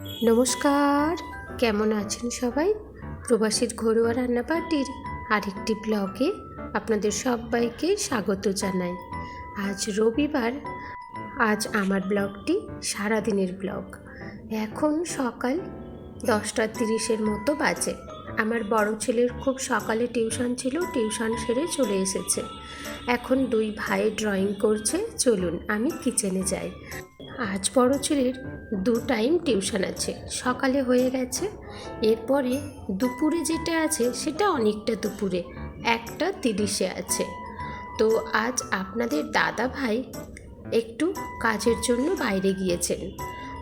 নমস্কার, কেমন আছেন সবাই? প্রবাসীর ঘরোয়া রান্না পার্টির আরেকটি ব্লগে আপনাদের সবাইকে স্বাগত জানাই। আজ রবিবার, আজ আমার ব্লগটি সারাদিনের ব্লগ। এখন সকাল দশটা তিরিশের মতো বাজে। আমার বড় ছেলের খুব সকালে টিউশন ছিল, টিউশন সেরে চলে এসেছে। এখন দুই ভাই ড্রয়িং করছে, চলুন আমি কিচেনে যাই। আজ বড় ছেলের দু টাইম টিউশন আছে। সকালে হয়ে গেছে, এরপরে দুপুরে যেটা আছে সেটা অনেকটা দুপুরে, একটা তিরিশে আছে। তো আজ আপনাদের দাদা ভাই একটু কাজের জন্য বাইরে গিয়েছেন।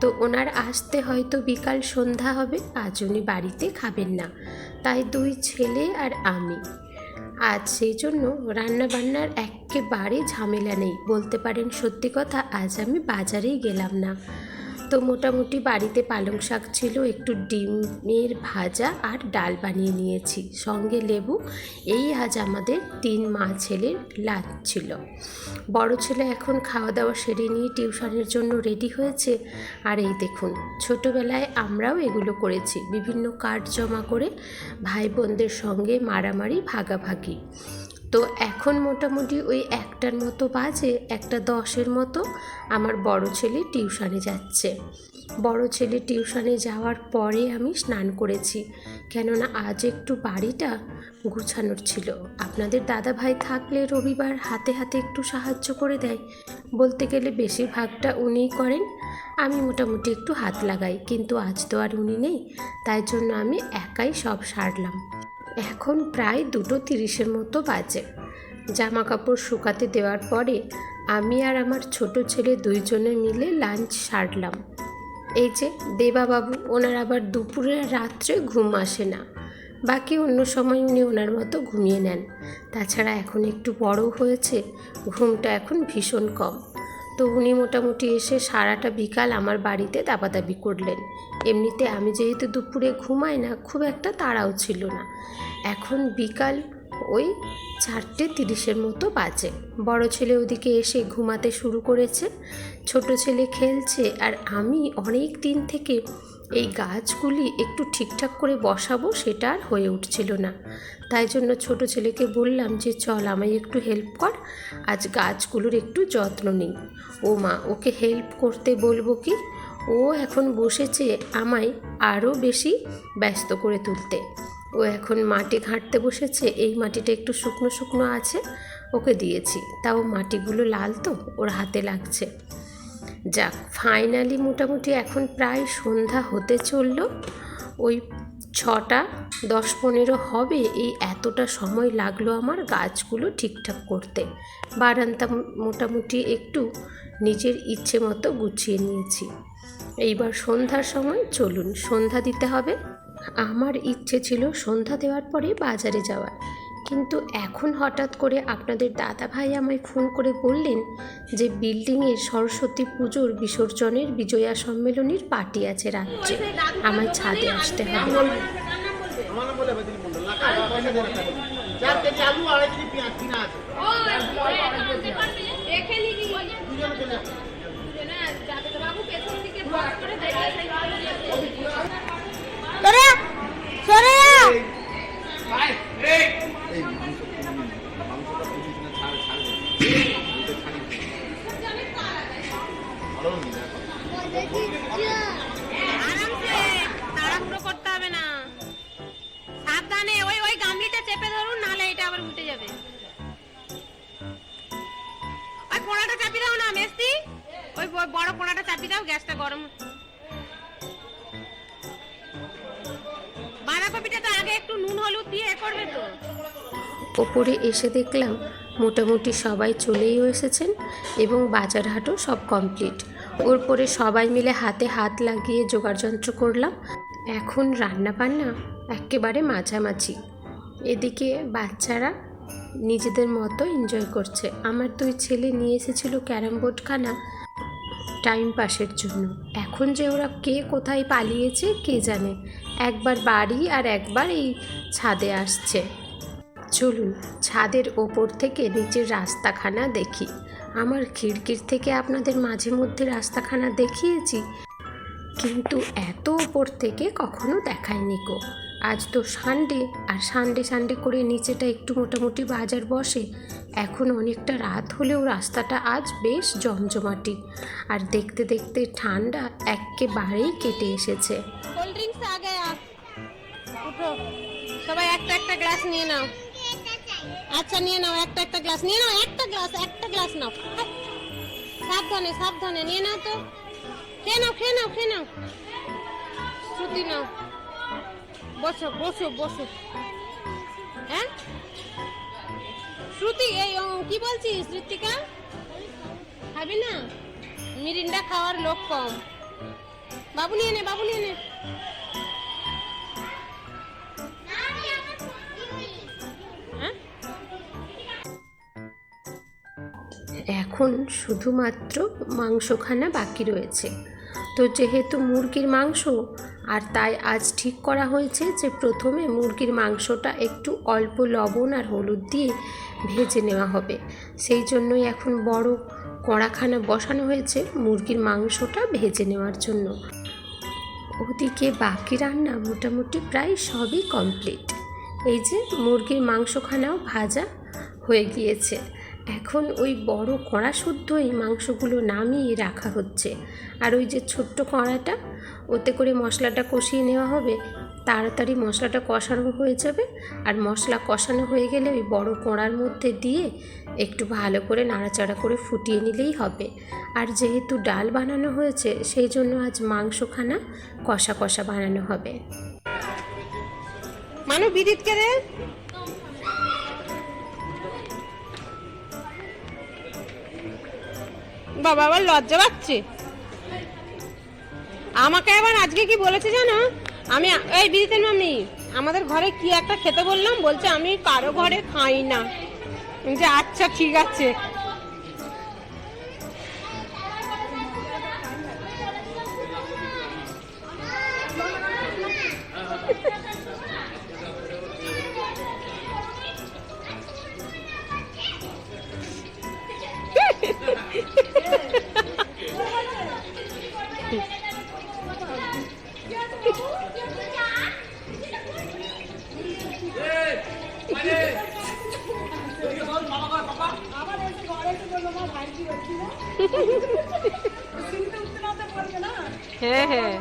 তো ওনার আসতে হয়তো বিকাল সন্ধ্যা হবে, আজ উনি বাড়িতে খাবেন না। তাই দুই ছেলে আর আমি। আজ সেই জন্য রান্নাবান্নার একেবারে ঝামেলা নেই। বলতে পারেন সত্যি কথা, আজ আমি বাজারেই গেলাম না। তো মোটামুটি বাড়িতে পালং শাক ছিল, একটু ডিমের ভাজা আর ডাল বানিয়ে নিয়েছি। সঙ্গে লেবু, এই আজ আমাদের তিন মা ছেলের লাঞ্চ ছিল। বড় ছেলে এখন খাওয়া দাওয়া সেরে নিয়ে টিউশনের জন্য রেডি হয়েছে। আর এই দেখুন, ছোটোবেলায় আমরাও এগুলো করেছি। বিভিন্ন কার্ড জমা করে ভাই বোনদের সঙ্গে মারামারি, ভাগাভাগি। তো এখন মোটামুটি ওই একটার মতো বাজে, একটা দশের মতো আমার বড় ছেলে টিউশনে যাচ্ছে। বড় ছেলে টিউশনে যাওয়ার পরে আমি স্নান করেছি। কেননা আজ একটু বাড়িটা গুছানোর ছিল। আপনাদের দাদা ভাই থাকলে রবিবার হাতে হাতে একটু সাহায্য করে দেয়। বলতে গেলে বেশিরভাগটা উনিই করেন। আমি মোটামুটি একটু হাত লাগাই, কিন্তু আজ তো আর উনি নেই। তাই জন্য আমি একাই সব সারলাম। এখন প্রায় দুটো তিরিশের মতো বাজে। জামা কাপড় শুকাতে দেওয়ার পরে আমি আর আমার ছোট ছেলে দুইজনে মিলে লাঞ্চ সারলাম। এই যে, দেবাবাবু, ওনার আবার দুপুরে রাত্রে ঘুম আসে না। বাকি অন্য সময় উনি ওনার মতো ঘুমিয়ে নেন। তাছাড়া এখন একটু বড় হয়েছে, ঘুমটা এখন ভীষণ কম। তো উনি মোটামুটি এসে সারাটা বিকাল আমার বাড়িতে দাবাদাবি করলেন। এমনিতে আমি যেহেতু দুপুরে ঘুমাই না, খুব একটা তাড়াও ছিল না। এখন বিকাল ওই চারটে তিরিশের মতো বাজে। বড় ছেলে ওদিকে এসে ঘুমাতে শুরু করেছে। ছোট ছেলে খেলছে আর আমি অনেক দিন থেকে এই গাছগুলি একটু ঠিকঠাক করে বসাবো, সেটা আর হয়ে উঠছিল না। তাই জন্য ছোট ছেলেকে বললাম যে, চল আমায় একটু হেল্প কর, আজ গাছগুলোর একটু যত্ন নিই। ও মা, ওকে হেল্প করতে বলব কি? ও এখন বসেছে আমায় আরও বেশি ব্যস্ত করে তুলতে। ও এখন মাটি ঘাঁটতে বসেছে, এই মাটিটা একটু শুকনো শুকনো আছে, ওকে দিয়েছি। তাও মাটিগুলো লাল তো, ওর হাতে লাগছে। যাক ফাইনালি মোটামুটি এখন প্রায় সন্ধ্যা হতে চলল। ওই ছটা, দশ পনেরো হবে, এই এতটা সময় লাগল আমার গাছগুলো ঠিকঠাক করতে। বারান্দা মোটামুটি একটু নিজের ইচ্ছে মতো গুছিয়ে নিয়েছি। এইবার সন্ধ্যার সময় চলুন, সন্ধ্যা দিতে হবে। আমার ইচ্ছে ছিল সন্ধ্যা দেওয়ার পরে বাজারে যাওয়ার। কিন্তু এখন হঠাৎ করে আপনাদের দাদা ভাই আমায় ফোন করে বললেন যে বিল্ডিংয়ের সরস্বতী পুজোর বিসর্জনের বিজয়া সম্মেলনীর পার্টি আছে রাত্রে আমায় ছাদে আসতে হবে। রাখা ওই বড় কোড়াটা চাপি দাও, গ্যাসটা গরম। বাঁধাকপিটা তো আগে একটু নুন, হলুদ দিয়ে করবে তো। ওপরে এসে দেখলাম মোটামুটি সবাই চলেই এসেছেন এবং বাজার হাটও সব কমপ্লিট। ওর পরে সবাই মিলে হাতে হাত লাগিয়ে যোগাড়যন্ত্র করলাম। এখন রান্না বান্না একেবারে মাঝামাঝি। এদিকে বাচ্চারা নিজেদের মতো এনজয় করছে। আমার দুই ছেলে নিয়ে এসেছিল ক্যারাম বোর্ডখানা টাইম পাসের জন্য। এখন যে ওরা কে কোথায় পালিয়েছে কে জানে? একবার বাড়ি আর একবার এই ছাদে আসছে। চলুন, ছাদের ওপর থেকে নিচের রাস্তাখানা দেখি। আমার খিড়কির থেকে আপনাদের মাঝে মধ্যে রাস্তাখানা দেখিয়েছি। কিন্তু এত ওপর থেকে কখনো দেখায়নি কো আজ তো সানডে, আর সানডে সানডে করে নিচেটা একটু মোটামুটি বাজার বসে। এখন অনেকটা রাত হলেও রাস্তাটা আজ বেশ জমজমাটি। আর দেখতে দেখতে ঠান্ডা একেবারেই কেটে এসেছে। কোল্ড ড্রিঙ্কস আ উঠো। সবাই একটা একটা গ্লাস নিয়ে নাও। আচ্ছা নিয়ে নাও, একটা একটা গ্লাস। নিয়ে নাও, একটা গ্লাস একটা গ্লাস নাও। সাবধানে সাবধানে, নিয়ে নাও তো। খেয়ে নাও খেয়ে নাও খেয়ে নাও। শ্রুতি নাও। বসো বসো বসো। হ্যাঁ? শ্রুতি, এই কি বলছিস ঋতিকা খাবি না? মিরিন্ডা খাওয়ার লোক কম। বাবু নিয়ে নে, বাবু নিয়ে নে। হ্যাঁ? এখন শুধুমাত্র মাংসখানা বাকি রয়েছে। তো যেহেতু মুরগির মাংস আর তাই আজ ঠিক করা হয়েছে যে প্রথমে মুরগির মাংসটা একটু অল্প লবণ আর হলুদ দিয়ে ভেজে নেওয়া হবে। সেই জন্যই এখন বড় কড়াখানা বসানো হয়েছে মুরগির মাংসটা ভেজে নেওয়ার জন্য। ওদিকে বাকি রান্না মোটামুটি প্রায় সবই কমপ্লিট। এই যে মুরগির মাংসখানাও ভাজা হয়ে গিয়েছে। এখন ওই বড় কড়া শুদ্ধই মাংসগুলো নামিয়ে রাখা হচ্ছে। আর ওই যে ছোট্ট কড়াটা ওতে করে মশলাটা কষিয়ে নেওয়া হবে। তাড়াতাড়ি মশলাটা কষানো হয়ে যাবে। আর মশলা কষানো হয়ে গেলে ওই বড় কড়ার মধ্যে দিয়ে একটু ভালো করে নাড়াচাড়া করে ফুটিয়ে নিলেই হবে। আর যেহেতু ডাল বানানো হয়েছে, সেই জন্য আজ মাংসখানা কষা কষা বানানো হবে। মানু, বিদিত কে রে? বাবা, আবার লজ্জা পাচ্ছে? আমাকে আবার আজকে কি বলেছে জানো? আমি এই বিদিতের মামি আমাদের ঘরে কি একটা খেতে বললাম? বলছে, আমি কারও ঘরে খাই না। যে আচ্ছা ঠিক আছে। হ্যাঁ হ্যাঁ।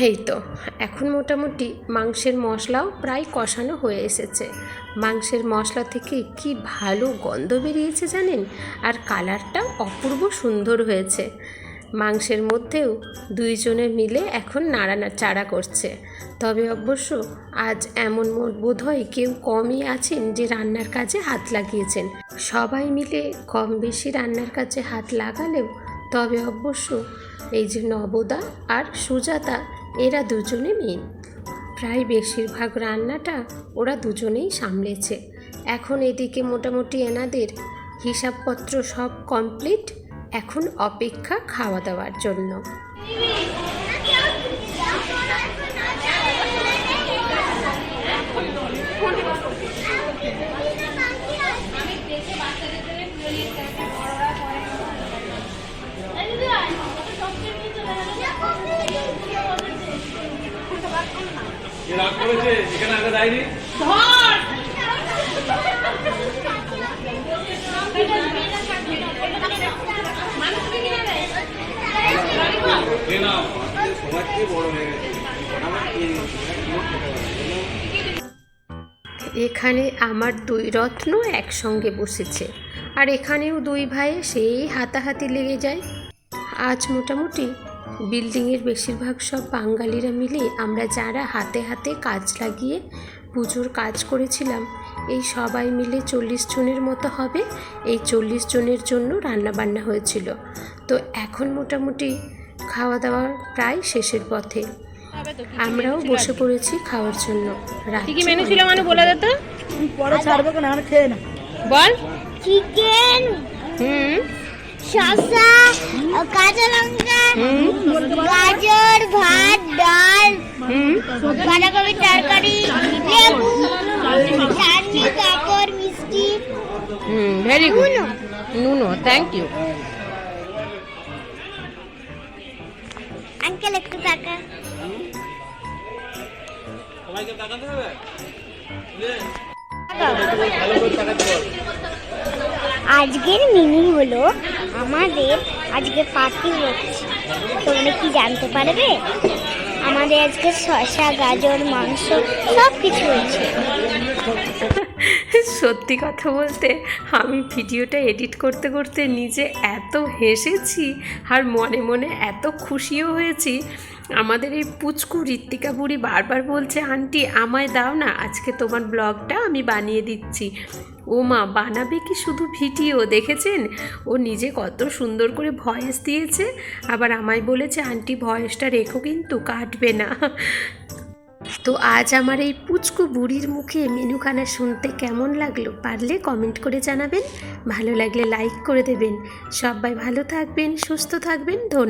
এই তো, এখন মোটামুটি মাংসের মশলাও প্রায় কষানো হয়ে এসেছে। মাংসের মশলা থেকে কি ভালো গন্ধ বেরিয়েছে জানেন? আর কালারটা অপূর্ব সুন্দর হয়েছে। মাংসের মধ্যেও দুইজনে মিলে এখন নাড়ানা, চাড়া করছে। তবে অবশ্য আজ এমন বোধ হয় কেউ কমই আছেন যে রান্নার কাজে হাত লাগিয়েছেন। সবাই মিলে কম বেশি রান্নার কাজে হাত লাগালেও তবে অবশ্য এই যে নবদা আর সুজাতা, এরা দুজনে মেন প্রায় বেশিরভাগ রান্নাটা ওরা দুজনেই সামলেছে। এখন এদিকে মোটামুটি এনাদের হিসাবপত্র সব কমপ্লিট এখন অপেক্ষা খাওয়া দাওয়ার জন্য। এখানে আগে এখানে আমার দুই রত্ন একসঙ্গে বসেছে আর এখানেও দুই ভাই সেই হাতাহাতি লেগে যায়। আজ মোটামুটি বিল্ডিংয়ের বেশিরভাগ সব বাঙালিরা মিলে আমরা যারা হাতে হাতে কাজ লাগিয়ে পুজোর কাজ করেছিলাম এই সবাই মিলে চল্লিশ জনের মতো হবে। এই চল্লিশ জনের জন্য রান্নাবান্না হয়েছিল। তো এখন মোটামুটি খাওয়া দাওয়া প্রায় শেষের পথে। আমরাও বসে পড়েছি খাওয়ার জন্য। কি কি মেনু ছিল মানু বলে দে তো? পরে ছাড়বে কেন? খেয়ে না। বল। চিকেন হুম। শসা কাঁচা লঙ্কা গাজর ভাত ডাল হুম বাঁধাকপি তরকারি লেবু চাটনি কাপড় মিষ্টি। হুম ভেরি গুড নুনো। থ্যাংক ইউ আঙ্কেল একটু টাকা সবাইকে তাকাতে হবে আজকের মিনি হলো আমাদের আজকে পার্টি হচ্ছে। তোমরা কি জানতে পারবে? আমাদের আজকে শসা, গাজর, মাংস সব কিছু হচ্ছে। সত্যি কথা বলতে, আমি ভিডিওটা এডিট করতে করতে নিজে এত হেসেছি আর মনে মনে এত খুশিও হয়েছি আমাদের এই পুচকু ঋত্বিকা বুড়ি বারবার বলছে, আন্টি, আমায় দাও না, আজকে তোমার ব্লগটা আমি বানিয়ে দিচ্ছি। ও মা, বানাবে কি শুধু ভিডিও, দেখেছেন? ও নিজে কত সুন্দর করে ভয়েস দিয়েছে, আবার আমায় বলেছে, আন্টি, ভয়েসটা রেখো কিন্তু, কাটবে না। তো আজ আমার এই পুচকু বুড়ির মুখে মেনুখানা শুনতে কেমন লাগল, পারলে কমেন্ট করে জানাবেন। ভালো লাগলে লাইক করে দেবেন। সবাই ভালো থাকবেন, সুস্থ থাকবেন, ধন্যবাদ।